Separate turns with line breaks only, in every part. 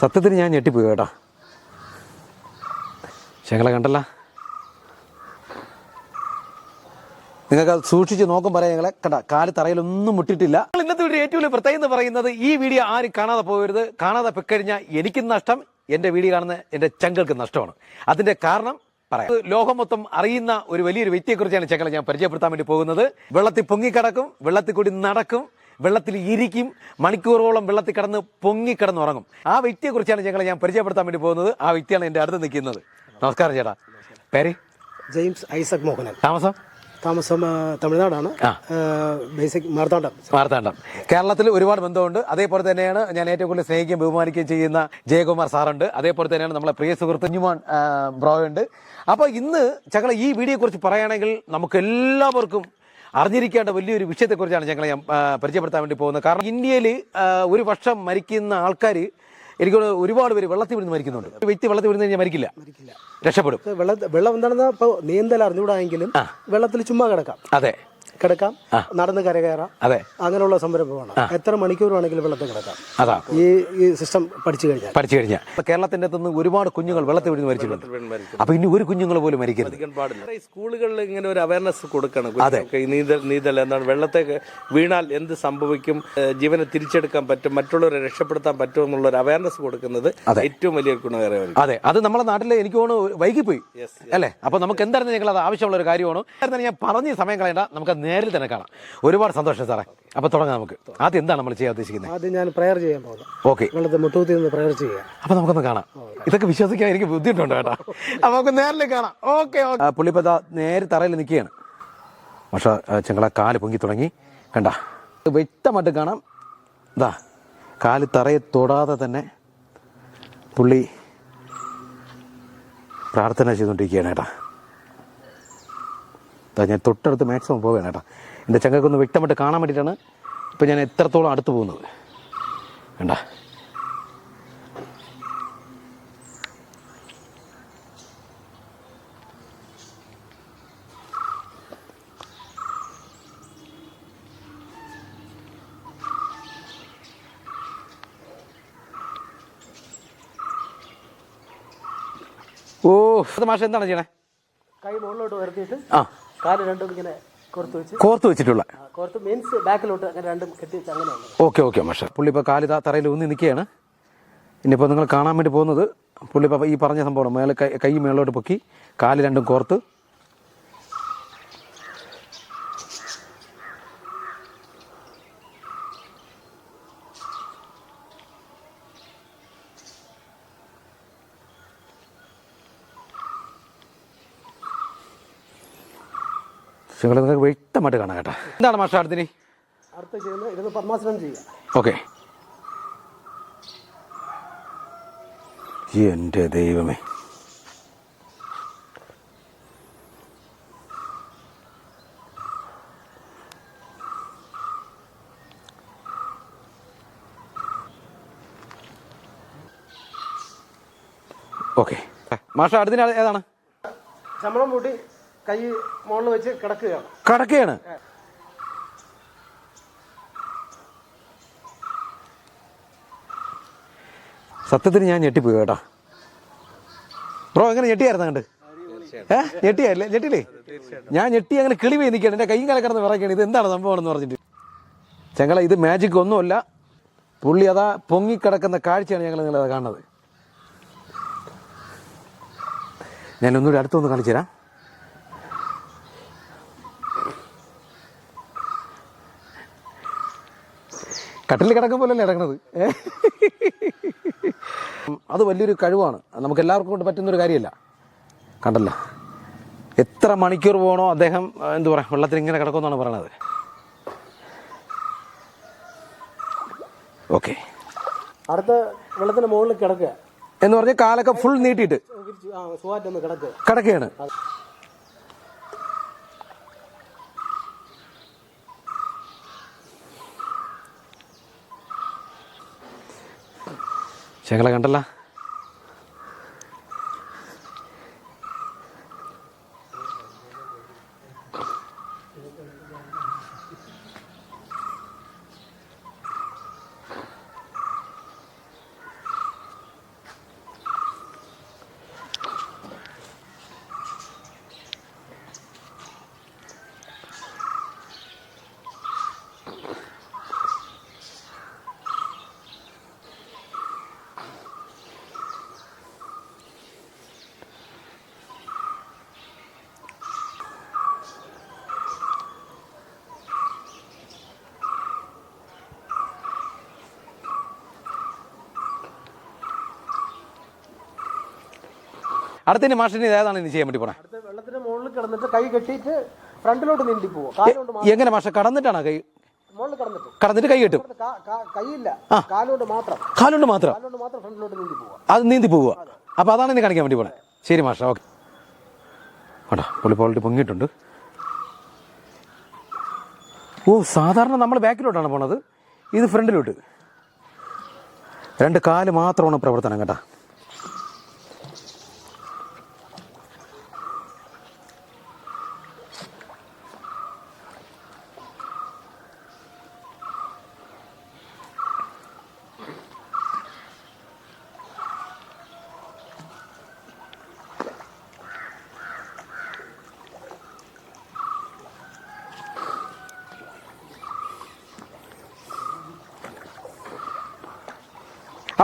സത്യത്തിന് ഞാൻ ഞെട്ടിപ്പോയി കേട്ടോ. ശങ്ങളെ കണ്ടല്ല. നിങ്ങൾക്ക് അത് സൂക്ഷിച്ച് നോക്കും പറയാം ഞങ്ങളെ. കണ്ട കാൽ തറയിലൊന്നും മുട്ടിട്ടില്ല ഇന്നത്തെ വീഡിയോ ഏറ്റവും വലിയ പ്രത്യേകം എന്ന് പറയുന്നത് ഈ വീഡിയോ ആരും കാണാതെ പോകരുത്. കാണാതെ പൊക്കഴിഞ്ഞാൽ എനിക്കും നഷ്ടം എന്റെ വീഡിയോ കാണുന്ന എന്റെ ചങ്കൾക്ക് നഷ്ടമാണ്. അതിന്റെ കാരണം പറയാം. ലോകം മൊത്തം അറിയുന്ന ഒരു വലിയൊരു വ്യക്തിയെക്കുറിച്ചാണ് ചങ്ങളെ ഞാൻ പരിചയപ്പെടുത്താൻ വേണ്ടി പോകുന്നത്. വെള്ളത്തിൽ പൊങ്ങിക്കിടക്കും വെള്ളത്തിൽ കൂടി നടക്കും. വെള്ളത്തിൽ ഇരിക്കും. മണിക്കൂറോളം വെള്ളത്തിൽ കിടന്ന് പൊങ്ങിക്കിടന്ന് ഉറങ്ങും ആ വ്യക്തിയെക്കുറിച്ചാണ് ഞങ്ങൾ ഞാൻ പരിചയപ്പെടുത്താൻ വേണ്ടി പോകുന്നത്. ആ വ്യക്തിയാണ് എന്റെ അടുത്ത് നിൽക്കുന്നത്. നമസ്കാരം ചേട്ടാ. പേര്?
James Isaac Mohanan.
താമസം?
താമസം തമിഴ്നാടാണ്. ബേസിക് മാർത്താണ്ഡം.
മാർത്താണ്ഡം. കേരളത്തിൽ ഒരുപാട് ബന്ധമുണ്ട്. അതേപോലെ തന്നെയാണ് ഞാൻ ഏറ്റവും കൂടുതൽ സ്നേഹിക്കുകയും ബഹുമാനിക്കുകയും ചെയ്യുന്ന ജയകുമാർ സാറുണ്ട്. അതേപോലെ തന്നെയാണ് നമ്മളെ പ്രിയ സുഹൃത്ത് ബ്രോയുണ്ട് ബ്രോ ഉണ്ട്. അപ്പോൾ ഇന്ന് ഞങ്ങൾ ഈ വീഡിയോയെക്കുറിച്ച് പറയുകയാണെങ്കിൽ നമുക്ക് എല്ലാവർക്കും അറിഞ്ഞിരിക്കേണ്ട വലിയൊരു വിഷയത്തെക്കുറിച്ചാണ് ഞങ്ങൾ ഞാൻ പരിചയപ്പെടുത്താൻ വേണ്ടി പോകുന്നത്. കാരണം ഇന്ത്യയിൽ ഒരു വർഷം മരിക്കുന്ന ആൾക്കാർ എനിക്ക് ഒരുപാട് പേര് വെള്ളത്തിൽ വീഴുന്ന് മരിക്കുന്നുണ്ട്. ഒരു വ്യക്തി വെള്ളത്തിൽ വീഴുന്ന കഴിഞ്ഞാൽ മരിക്കില്ല.
മരിക്കില്ല.
രക്ഷപ്പെടും.
വെള്ളം വെള്ളം എന്താണെന്ന് ഇപ്പോൾ നീന്തൽ അറിഞ്ഞുകൂടായെങ്കിലും വെള്ളത്തിൽ ചുമ്മാ കിടക്കാം.
അതെ.
കിടക്കാം. നടന്ന് കരകയറാം.
അതെ.
അങ്ങനെയുള്ള സംരംഭമാണ്. എത്ര മണിക്കൂർ വേണമെങ്കിലും വെള്ളത്തിൽ കിടക്കാം.
അതാ.
ഈ ഈ സിസ്റ്റം പഠിച്ചു കഴിഞ്ഞാൽ.
പഠിച്ചു കഴിഞ്ഞാൽ. കേരളത്തിന്റെ അകത്തുനിന്ന് ഒരുപാട് കുഞ്ഞുങ്ങൾ വെള്ളത്തിൽ വീഴുന്ന് മരിച്ചിട്ടുണ്ട്. അപ്പൊ ഇനി ഒരു കുഞ്ഞുങ്ങൾ പോലും മരിക്കരുത്.
സ്കൂളുകളിൽ ഇങ്ങനെ ഒരു അവയർനെസ് കൊടുക്കണം. നീന്തൽ നീന്തൽ എന്താണ്? വെള്ളത്തെ വീണാൽ എന്ത് സംഭവിക്കും? ജീവനെ തിരിച്ചെടുക്കാൻ പറ്റും? മറ്റുള്ളവരെ രക്ഷപ്പെടുത്താൻ പറ്റും എന്നുള്ള ഒരു അവയർനെസ് കൊടുക്കുന്നത് ഏറ്റവും വലിയ ഗുണകരമായിരിക്കും.
അതെ. അത് നമ്മുടെ നാട്ടിലെ എനിക്ക് തോന്നുന്നു വൈകിപ്പോയി. അല്ലേ? അപ്പൊ നമുക്ക് എന്തായിരുന്നു നിങ്ങൾ അത് ആവശ്യമുള്ള ഒരു കാര്യമാണ്. ഞാൻ പറഞ്ഞ സമയം കളയണ്ട. നമുക്ക് നേരിൽ തന്നെ കാണാം. ഒരുപാട് സന്തോഷം സാറേ. അപ്പൊ തുടങ്ങാം നമുക്ക്. ആദ്യം എന്താണ് നമ്മൾ ചെയ്യാൻ ഉദ്ദേശിക്കുന്നത്?
ആദ്യം ഞാൻ പ്രയർ ചെയ്യാൻ പോകുന്നത്
ഓക്കെ.
മുട്ടുകുത്തി നിന്ന് പ്രയർ ചെയ്യാം
അപ്പൊ നമുക്കൊന്ന് കാണാം. ഇതൊക്കെ വിശ്വസിക്കാൻ എനിക്ക് ബുദ്ധിമുട്ടുണ്ട് കേട്ടോ. അപ്പൊ നമുക്ക് നേരിൽ കാണാം. ഓക്കെ പുള്ളിപ്പത നേരെ തറയിൽ നിൽക്കുകയാണ്. പക്ഷെ ചെങ്കള കാൽ പൊങ്ങി തുടങ്ങി. കണ്ട? വ്യക്തമായിട്ട് കാണാം. ഇതാ കാൽ തറയെ തൊടാതെ തന്നെ പുള്ളി പ്രാർത്ഥന ചെയ്തുകൊണ്ടിരിക്കുകയാണ് ഏട്ടാ ഇതാ ഞാൻ തൊട്ടടുത്ത് മാക്സിമം പോവുകയാണ് കേട്ടോ. എന്റെ ചങ്ങക്കൊന്ന് വ്യക്തമായിട്ട് കാണാൻ വേണ്ടിയിട്ടാണ് ഇപ്പം ഞാൻ എത്രത്തോളം അടുത്ത് പോകുന്നത്. വേണ്ട ഓ അത് മാഷ എന്താണ് ചെയ്യണേ?
കൈ മുകളിലോട്ട് വരുത്തിയിട്ട്
ആ.
കാൽ രണ്ടും ഇങ്ങനെ കോർത്ത് വെച്ച്.
കോർത്ത് വെച്ചിട്ടുള്ള.
കോർത്ത് മീൻസ് ബാക്കിലോട്ട് അങ്ങനെ രണ്ടും കെട്ടി വെച്ച് അങ്ങനെയാണ്.
ഓക്കെ ഓക്കെ മാഷ. പുള്ളി ഇപ്പോൾ കാലിതാ തറയിൽ ഊന്നി നിൽക്കുകയാണ്. ഇനിയിപ്പോൾ നിങ്ങൾ കാണാൻ വേണ്ടി പോകുന്നത് പുള്ളി ഇപ്പോൾ ഈ പറഞ്ഞ സംഭവം മേലെ കൈ മേളോട്ട് പൊക്കി കാൽ രണ്ടും കോർത്ത്. നിങ്ങൾ നിങ്ങൾക്ക് വ്യക്തമായിട്ട് കാണാം കേട്ടോ. എന്താണ് മാഷ അടുത്തിനി
അടുത്ത് ചെയ്യുന്നത് ഇരുന്ന് പദ്മാസനം ചെയ്യുക.
ഓക്കെ. എന്റെ ദൈവമേ. ഓക്കെ. മാഷ അടുത്തിന് ഏതാണ്?
ശമ്പളം പൂട്ടി കൈ മുകളിൽ വെച്ച് കിടക്കുകയാണ്.
കിടക്കുകയാണ്. സത്യത്തിന് ഞാൻ ഞെട്ടിപ്പോയി കേട്ടോ. ബ്രോ എങ്ങനെ ഞെട്ടിയായിരുന്നു കണ്ട് ഏ? ഞെട്ടിയല്ലേ? ഞെട്ടില്ലേ ഞാൻ ഞെട്ടി അങ്ങനെ കിളി പോയി നിൽക്കുകയാണ്. എന്റെ കൈയും കലക്കിടന്ന് വിറയ്ക്കണം ഇത് എന്താണ് സംഭവം എന്ന് പറഞ്ഞിട്ട്. ഞങ്ങളെ ഇത് മാജിക് ഒന്നുമല്ല. പുള്ളി അതാ പൊങ്ങിക്കിടക്കുന്ന കാഴ്ചയാണ് ഞങ്ങൾ നിങ്ങളത് കാണുന്നത്. ഞാൻ ഒന്നുകൂടി അടുത്തൊന്ന് കാണിച്ചു തരാം കട്ടിൽ കിടക്കും പോലല്ലേ ഇടങ്ങുന്നത് അത് വലിയൊരു കഴിവാണ്. നമുക്ക് എല്ലാവർക്കും കൊണ്ട് പറ്റുന്നൊരു കാര്യമല്ല. കണ്ടല്ലോ? എത്ര മണിക്കൂർ പോകണോ അദ്ദേഹം എന്തു പറയാ വെള്ളത്തിൽ ഇങ്ങനെ കിടക്കുമെന്നാണ് പറയണത്. ഓക്കെ.
അടുത്ത വെള്ളത്തിന്റെ മുകളിൽ കിടക്കുക.
എന്ന് പറഞ്ഞ കാലൊക്കെ ഫുൾ നീട്ടിയിട്ട് കിടക്കുകയാണ്. ശങ്ങളെ കണ്ടല്ല. അടുത്തതിന് മാഷിന് ഏതാണ് ഇനി ചെയ്യാൻ വേണ്ടി പോണേ?
അടുത്ത വെള്ളത്തിന്റെ മുകളിൽ കിടന്നിട്ട് കൈ കെട്ടിയിട്ട് ഫ്രണ്ടിലോട്ട് നീണ്ടി കാലുകൊണ്ട്
എങ്ങനെ മാഷ കടന്നിട്ടാണ് കൈ?
മുകളിൽ കിടന്നിട്ട്.
കടന്നിട്ട് കൈ കെട്ടും.
കൈയില്ല. കാലുകൊണ്ട് മാത്രം.
കാലുകൊണ്ട് മാത്രം?
കാലുകൊണ്ട് മാത്രം ഫ്രണ്ടിലോട്ട് നീണ്ടി പോവുക
അത് നീന്തി പോവുക. അപ്പോൾ അതാണ് ഇനി കാണിക്കാൻ വേണ്ടി പോണേ. ശരി മാഷ ഓക്കെ. കേട്ടോ പുള്ളി ഓൾറെഡി പൊങ്ങിയിട്ടുണ്ട്. ഓ സാധാരണ നമ്മൾ ബാക്കിലോട്ടാണ് പോണത്. ഇത് ഫ്രണ്ടിലോട്ട്. രണ്ട് കാൽ മാത്രമാണ് പ്രവർത്തനം കേട്ടോ.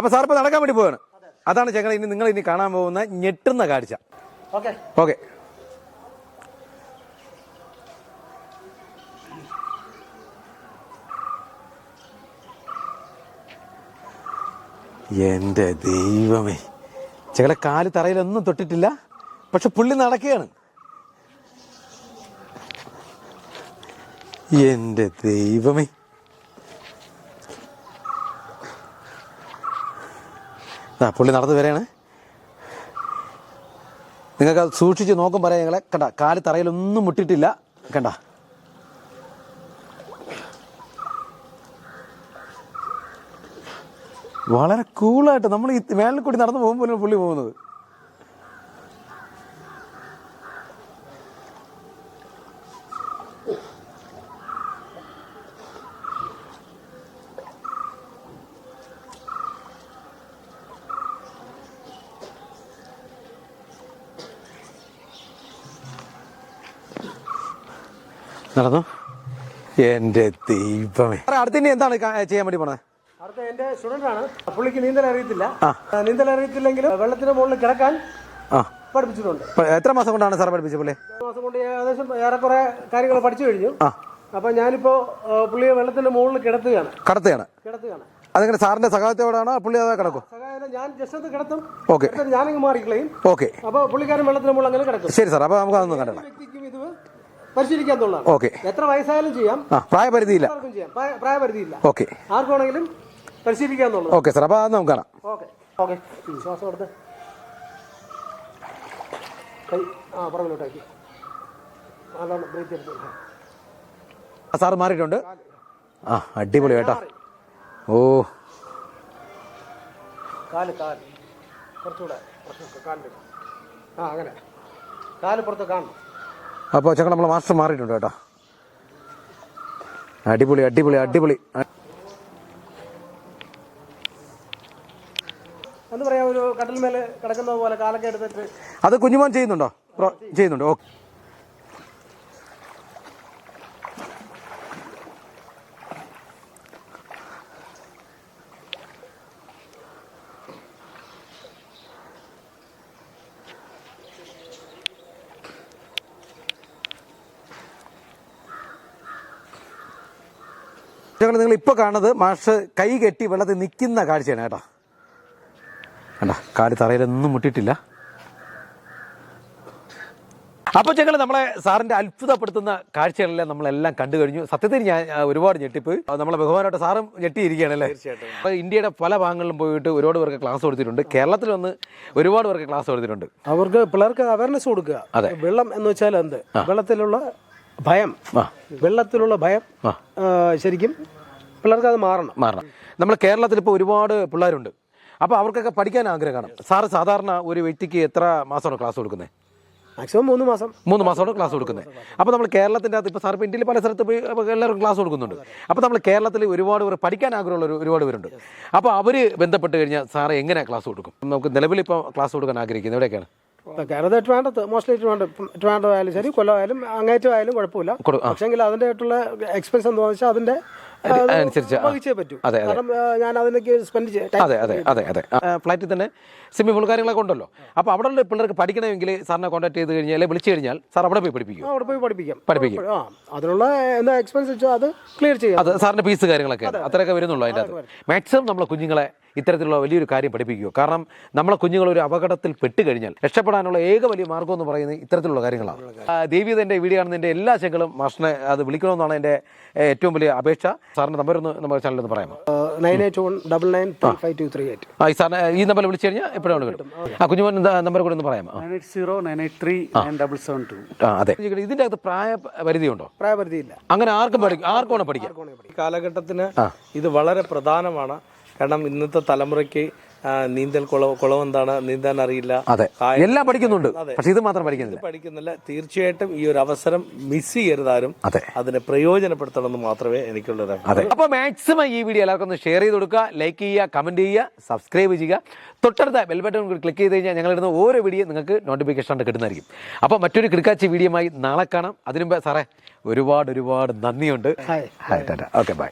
അപ്പോൾ സാർ ഇപ്പൊ നടക്കാൻ വേണ്ടി പോവാണ്. അതാണ് ഞങ്ങൾ ഇനി നിങ്ങൾ ഇനി കാണാൻ പോകുന്ന ഞെട്ടുന്ന കാഴ്ച.
ഓക്കെ.
ഓക്കെ. എന്റെ ദൈവമേ. ചെകളെ കാൽ തറയിലൊന്നും തൊട്ടിട്ടില്ല. പക്ഷെ പുള്ളി നടക്കുകയാണ്. എന്റെ ദൈവമേ. ആ പുള്ളി നടന്നു വരെയാണ് നിങ്ങൾക്ക് അത് സൂക്ഷിച്ച് നോക്കും പറയാം ഞങ്ങളെ കണ്ട കാൽ തറയിലൊന്നും മുട്ടിട്ടില്ല കണ്ട. വളരെ കൂളായിട്ട് നമ്മൾ ഈ മേളിൽ കൂടി നടന്നു പോകുമ്പോഴാണ് പുള്ളി പോകുന്നത്. നടന്നു? എന്റെ ദൈവമേ. അടുത്ത ഇനി എന്താണ് ചെയ്യാൻ വേണ്ടി പോണത്
അടുത്ത എന്റെ സ്റ്റുഡന്റ് ആണ്. പുള്ളിക്ക് നീന്തൽ അറിയത്തില്ല. ആ, നീന്തൽ അറിയത്തില്ലെങ്കിലും വെള്ളത്തിന്റെ മുകളിൽ കിടക്കാൻ
ആ.
പഠിപ്പിച്ചിട്ടുണ്ട്.
എത്ര മാസം കൊണ്ടാണ് സാർ പഠിപ്പിച്ചത് പുള്ളി?
ഒരു മാസം കൊണ്ട് ഏകദേശം ഏറെക്കുറെ കാര്യങ്ങൾ പഠിച്ചു കഴിഞ്ഞു. അപ്പൊ ഞാനിപ്പോ പുള്ളിയെ വെള്ളത്തിന്റെ മുകളിൽ കിടത്തുകയാണ്.
കിടത്തുകയാണ്.
കിടത്തുകയാണ്.
അതെങ്ങനെ സാറിന്റെ സഹായത്തോടാണോ പുള്ളി അതാ കിടക്കും?
സഹായം ഞാൻ ജസ്റ്റ് ഒന്ന് കിടത്തും.
ഓക്കെ.
ഞാനങ്ങ് മാറിക്കളയും.
ഓക്കെ.
അപ്പൊ പുള്ളിക്കാരൻ വെള്ളത്തിന് മുകളിൽ അങ്ങനെ കിടക്കും.
ശരി സാർ അപ്പൊ നമുക്ക് അതൊന്നും കണ്ടണം
വ്യക്തിക്കും ഇത് പരിശീലിക്കാന്നുള്ളതാണ്
ഓക്കെ.
എത്ര വയസ്സായാലും ചെയ്യാം.
പ്രായപരിധിയില്ല.
ചെയ്യാം. പ്രായപരിധിയില്ല.
ഓക്കെ.
ആർക്ക് വേണമെങ്കിലും പരിശീലിക്കാന്നുള്ളത്
ഓക്കെ സാർ അപ്പോൾ അത് നമുക്ക് കാണാം.
ഓക്കെ. ഓക്കെ. ശ്വാസം എടുത്ത്. കൈ ആ പുറകിലോട്ടാക്കി. നല്ലോണം ബ്രീത്ത് എടുത്ത്
സാറ് മാറിയിട്ടുണ്ട്? ആ അടിപൊളി കേട്ടോ. ഓ.
കാൽ കാൽ. കുറച്ചുകൂടെ കാലിൽ ആ അങ്ങനെ. കാൽ പുറത്ത് കാണണം.
അപ്പോൾ ചക്ക നമ്മളെ മാസ്റ്റർ മാറിയിട്ടുണ്ട് കേട്ടോ. അടിപൊളി അടിപൊളി അടിപൊളി. അത് കുഞ്ഞുമോൻ ചെയ്യുന്നുണ്ടോ? ചെയ്യുന്നുണ്ട്. ഓക്കെ നിങ്ങൾ ഇപ്പോൾ കാണുന്നത് മാഷ് കൈ കെട്ടി വെള്ളത്തിൽ നിൽക്കുന്ന കാഴ്ചയാണ് കേട്ടോ. കണ്ട? കാൽ തറയിലൊന്നും മുട്ടിട്ടില്ല അപ്പോൾ ഞങ്ങൾ നമ്മളെ സാറിന്റെ അത്ഭുതപ്പെടുത്തുന്ന കാഴ്ചകളെല്ലാം നമ്മളെല്ലാം കണ്ടു കഴിഞ്ഞു. സത്യത്തിൽ ഞാൻ ഒരുപാട് ഞെട്ടിപ്പോയി. നമ്മളെ ബഹുമാനമായിട്ട് സാറും ഞെട്ടിയിരിക്കുകയാണല്ലേ അപ്പോൾ ഇന്ത്യയുടെ പല ഭാഗങ്ങളിലും പോയിട്ട് ഒരുപാട് പേർക്ക് ക്ലാസ് കൊടുത്തിട്ടുണ്ട്. കേരളത്തിൽ വന്ന് ഒരുപാട് പേർക്ക് ക്ലാസ് കൊടുത്തിട്ടുണ്ട്.
അവർക്ക് പിള്ളേർക്ക് അവയർനെസ് കൊടുക്കുക.
അതെ.
വെള്ളം എന്ന് വെച്ചാൽ എന്ത്? വെള്ളത്തിലുള്ള ഭയം. വെള്ളത്തിലുള്ള ഭയം ശരിക്കും പിള്ളേർക്ക് അത് മാറണം.
മാറണം. നമ്മൾ കേരളത്തിൽ ഇപ്പോൾ ഒരുപാട് പിള്ളേരുണ്ട്. അപ്പോൾ അവർക്കൊക്കെ പഠിക്കാൻ ആഗ്രഹമാണ് സാറ് സാധാരണ ഒരു വ്യക്തിക്ക് എത്ര മാസമാണ് ക്ലാസ് കൊടുക്കുന്നത്
മാക്സിമം മൂന്ന് മാസം.
മൂന്ന് മാസമാണ് ക്ലാസ് കൊടുക്കുന്നത് അപ്പോൾ നമ്മൾ കേരളത്തിന്റെ അകത്ത് ഇപ്പോൾ സാർ ഇപ്പോൾ ഇന്ത്യയിൽ പല സ്ഥലത്ത് പോയി എല്ലാവർക്കും ക്ലാസ് കൊടുക്കുന്നുണ്ട്. അപ്പോൾ നമ്മൾ കേരളത്തിൽ ഒരുപാട് പേർ പഠിക്കാൻ ആഗ്രഹമുള്ള ഒരുപാട് പേരുണ്ട്. അപ്പോൾ അവർ ബന്ധപ്പെട്ട് കഴിഞ്ഞാൽ സാറ് എങ്ങനെ ക്ലാസ് കൊടുക്കും? നമുക്ക് നിലവിൽ ഇപ്പോൾ ക്ലാസ് കൊടുക്കാൻ ആഗ്രഹിക്കുന്നത് എവിടെയൊക്കെയാണ്?
കേരളത്തിൽ ട്രിവാൻഡ്രത്ത് മോസ്റ്റ്ലി ട്രിവാൻഡ്രം ട്രിവാൻഡ്രം ആയാലും ശരി കൊല്ലം ആയാലും അങ്ങേറ്റം ആയാലും കുഴപ്പമില്ല. പക്ഷേങ്കിൽ അതിന്റെ ആയിട്ടുള്ള എക്സ്പെൻസ് എന്ന് വെച്ചാൽ അതിന്റെ
അനുസരിച്ച്
വഹിച്ചേ പറ്റൂ. കാരണം ഞാൻ അതിനൊക്കെ സ്പെൻഡ് ചെയ്യാം
അതെ അതെ അതെ അതെ. ഫ്ലൈറ്റിൽ തന്നെ സെമി ഫുൾ കാര്യങ്ങളൊക്കെ ഉണ്ടല്ലോ. അപ്പോൾ അവിടെ ഉള്ള പിള്ളേർക്ക് പഠിക്കണമെങ്കിൽ സാറിനെ കോൺടാക്ട് ചെയ്ത് കഴിഞ്ഞാൽ വിളിച്ചു കഴിഞ്ഞാൽ സാർ അവിടെ പോയി പഠിപ്പിക്കും?
അവിടെ പോയി പഠിപ്പിക്കാം.
പഠിപ്പിക്കും.
ആ അതിനുള്ള എന്താ എക്സ്പെൻസ് വെച്ചാൽ അത് ക്ലിയർ ചെയ്യാം.
അത് സാറിന്റെ ഫീസ് കാര്യങ്ങളൊക്കെ. അത്രയൊക്കെ വരുന്നുള്ളൂ അതിന്റെ അത് മാക്സിമം നമ്മളെ കുഞ്ഞുങ്ങളെ ഇത്തരത്തിലുള്ള വലിയൊരു കാര്യം പഠിപ്പിക്കുക. കാരണം നമ്മളെ കുഞ്ഞുങ്ങൾ ഒരു അപകടത്തിൽ പെട്ട് കഴിഞ്ഞാൽ രക്ഷപ്പെടാനുള്ള ഏക വലിയ മാർഗം എന്ന് പറയുന്നത് ഇത്തരത്തിലുള്ള കാര്യങ്ങളാണ്. ആ, ദേവി എന്റെ വീഡിയോ കാണുന്നതിന്റെ എല്ലാ ചെങ്ങളും മാഷിനെ അത് വിളിക്കണമെന്നാണ് എന്റെ ഏറ്റവും വലിയ അപേക്ഷ. സാറിന്റെ നമ്പർ ഒന്ന് നമ്മുടെ ചാനലിൽ നിന്ന് പറയാമോ?
Nine eight one double nine five two three eight
ആ ഈ സാറിന് ഈ നമ്പറിൽ വിളിച്ചു കഴിഞ്ഞാൽ എപ്പോഴാണ് കിട്ടും. ആ കുഞ്ഞുമോൻ നമ്പർ കൂടെ ഒന്ന് പറയാമോ? ആ.
Nine eight zero nine eight three double seven two
ആ അതെ. ഇതിന്റെ അകത്ത് പ്രായ പരിധിയുണ്ടോ?
പ്രായപരിധിയില്ല.
അങ്ങനെ ആർക്കും പഠിക്കും ആർക്കും പഠിക്കാം
ഈ കാലഘട്ടത്തിന് ഇത് വളരെ പ്രധാനമാണ്. കാരണം ഇന്നത്തെ തലമുറയ്ക്ക് നീന്തൽ കുളം കുളം എന്താണ് നീന്താൻ അറിയില്ല.
അതെ. എല്ലാം പഠിക്കുന്നുണ്ട്. പക്ഷേ ഇത് മാത്രം പഠിക്കുന്നില്ല.
പഠിക്കുന്നില്ല. തീർച്ചയായിട്ടും ഈ ഒരു അവസരം മിസ് ചെയ്യരുതാരും.
അതെ.
അതിനെ പ്രയോജനപ്പെടുത്തണമെന്ന് മാത്രമേ എനിക്കുള്ളത്.
അതെ. അപ്പോൾ മാക്സിമം ഈ വീഡിയോ എല്ലാവർക്കും ഒന്ന് ഷെയർ ചെയ്ത് കൊടുക്കുക ലൈക്ക് ചെയ്യുക കമന്റ് ചെയ്യുക സബ്സ്ക്രൈബ് ചെയ്യുക. തൊട്ടടുത്ത ബെൽ ബട്ടൺ കൂടി ക്ലിക്ക് ചെയ്ത് കഴിഞ്ഞാൽ ഞങ്ങളിടുന്ന ഓരോ വീഡിയോ നിങ്ങൾക്ക് നോട്ടിഫിക്കേഷൻ ആയിട്ട് കിട്ടുന്നതായിരിക്കും. അപ്പോൾ മറ്റൊരു കിടക്കാച്ചി ആയി നാളെ കാണാം. അതിനുമ്പോ സാറേ ഒരുപാട് ഒരുപാട് നന്ദിയുണ്ട്.
Hi.
Hi tata. Okay bye.